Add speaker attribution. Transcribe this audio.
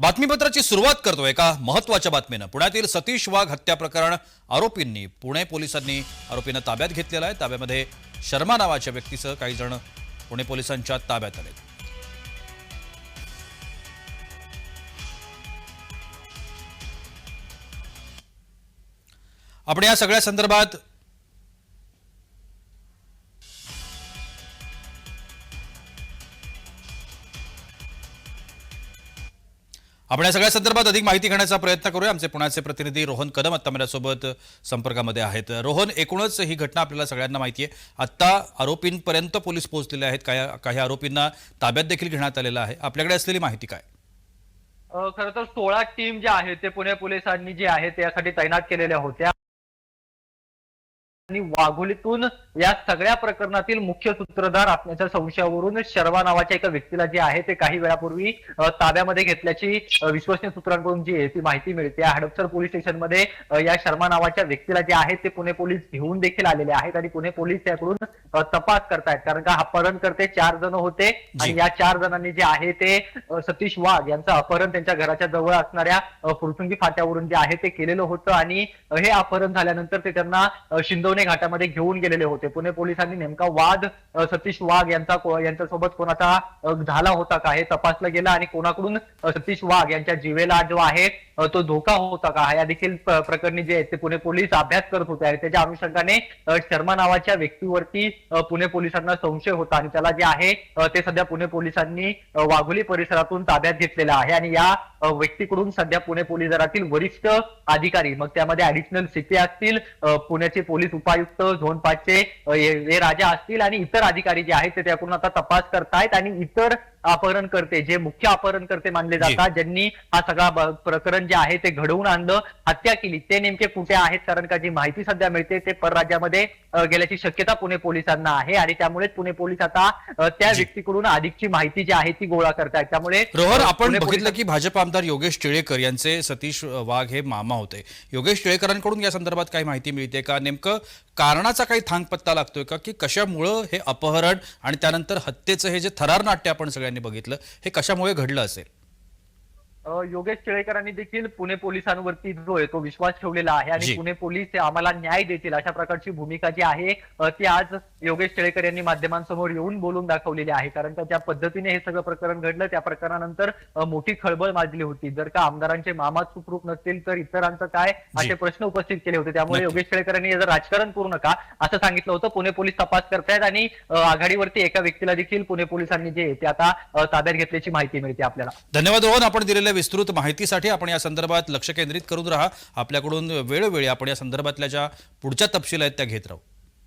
Speaker 1: बातमीपत्राची सुरुवात करतो एका महत्त्वाच्या बातमीनं. पुण्यातील सतीश वाघ हत्या प्रकरण आरोपींनी पुणे पोलिसांनी आरोपींना ताब्यात घेतलेलं आहे. ताब्यामध्ये शर्मा नावाच्या व्यक्तीसह काही जण पुणे पोलिसांच्या ताब्यात आले आपण या सगळ्या संदर्भात आपण या सगळ्या संदर्भात अधिक माहिती घेण्याचा प्रयत्न करूया. आमचे पुण्याचे प्रतिनिधी रोहन कदम आत्ता माझ्यासोबत संपर्कामध्ये आहेत. रोहन एकूणच ही घटना आपल्याला सगळ्यांना माहिती आहे. आत्ता आरोपींपर्यंत पोलीस पोहोचलेले आहेत. काही काही आरोपींना ताब्यात देखील घेण्यात आलेलं आहे. आपल्याकडे असलेली माहिती काय?
Speaker 2: खरं तर सोळा टीम ज्या आहेत ते पुणे पोलिसांनी जे आहे ते यासाठी तैनात केलेल्या होत्या. आणि वाघोलीतून या सगळ्या प्रकरणातील मुख्य सूत्रधार असण्याच्या संशयावरून शर्मा नावाच्या एका व्यक्तीला जे आहे ते काही वेळापूर्वी ताब्यामध्ये घेतल्याची विश्वसनीय सूत्रांकडून जी आहे ती माहिती मिळते. हडपसर पोलीस स्टेशनमध्ये या शर्मा नावाच्या व्यक्तीला जे आहे ते पुणे पोलीस घेऊन देखील आलेले आहेत आणि पुणे पोलीस त्याकडून तपास करतायत. कारण का अपहरण करते चार जण होते आणि या चार जणांनी जे आहे ते सतीश वाघ यांचं अपहरण त्यांच्या घराच्या जवळ असणाऱ्या फुरसुंगी फाट्यावरून जे आहे ते केलेलं होतं आणि हे अपहरण झाल्यानंतर ते त्यांना अ, पुणे घाटामध्ये घेऊन गेलेले होते. पुणे पोलिसांनी नेमका वाद सतीश वाघ यांचा यांच्यासोबत कोणाचा झाला होता का हे तपासलं गेलं आणि कोणाकडून सतीश वाघ यांच्या जीवेला जो आहे तो धोका होता का? या देखील प्रकरणी जे आहेत ते पुणे पोलीस अभ्यास करत होते आणि त्याच्या अनुषंगाने शर्मा नावाच्या व्यक्तीवरती पुणे पोलिसांना संशय होता आणि त्याला जे आहे ते सध्या पुणे पोलिसांनी वाघोली परिसरातून ताब्यात घेतलेला आहे आणि या व्यक्तीकडून सध्या पुणे पोलीस दलातील वरिष्ठ अधिकारी मग त्यामध्ये ऍडिशनल सीपी असतील पुण्याचे पोलीस उप उपायुक्त झोन पाचचे हे हे राजा असतील आणि इतर अधिकारी जे आहेत ते त्याकडून आता तपास करतायत आणि इतर अपहरणकर्ते जे मुख्य अपहरणकर्ते मानले जातात ज्यांनी हा सगळा प्रकरण जे आहे ते घडवून आणलं हत्या केली. ते नेमके कुठे आहेत? कारण का जी माहिती सध्या मिळते ते परराज्यामध्ये गेल्याची शक्यता पुणे पोलिसांना आहे आणि त्यामुळेच पुणे पोलीस आता त्या. व्यक्तीकडून अधिकची माहिती जी आहे ती गोळा करतायत. त्यामुळे
Speaker 1: रोहन
Speaker 2: अ,
Speaker 1: आपण
Speaker 2: पुणे
Speaker 1: बघितलं की भाजप आमदार योगेश टिळेकर यांचे सतीश वाघ हे मामा होते. योगेश टिळेकरांकडून या संदर्भात काही माहिती मिळते का? नेमकं कारणाचा काही थांगपत्ता लागतोय का? की कशामुळं हे अपहरण आणि त्यानंतर हत्येचं हे जे थरार नाट्य आपण सगळ्यांनी बघितलं हे कशामुळे घडलं असेल?
Speaker 2: योगेश टिळेकरांनी देखील पुणे पोलिसांवरती जो आहे तो विश्वास ठेवलेला आहे आणि. पुणे पोलीस आम्हाला न्याय देतील अशा प्रकारची भूमिका जी आहे ती आज योगेश टिळेकर यांनी माध्यमांसमोर येऊन बोलून दाखवलेली आहे. कारण का ज्या पद्धतीने हे सगळं प्रकरण घडलं त्या प्रकरणानंतर मोठी खळबळ माजली होती. जर का आमदारांचे मामा सुखरूप नसतील तर इतरांचं काय असे प्रश्न उपस्थित केले होते. त्यामुळे. योगेश टिळेकरांनी याचं राजकारण करू नका असं सांगितलं होतं. पुणे पोलीस तपास करतायत आणि आघाडीवरती एका व्यक्तीला देखील पुणे पोलिसांनी जे ते आता ताब्यात घेतल्याची माहिती मिळते आपल्याला.
Speaker 1: धन्यवाद रोहन. आपण दिलेल्या विस्तृत माहितीसाठी आपण या संदर्भात लक्ष केंद्रित करून राहा. आपल्याकडून वेळोवेळी आपण या संदर्भातल्या ज्या पुढच्या तपशील आहेत त्या घेत राहू.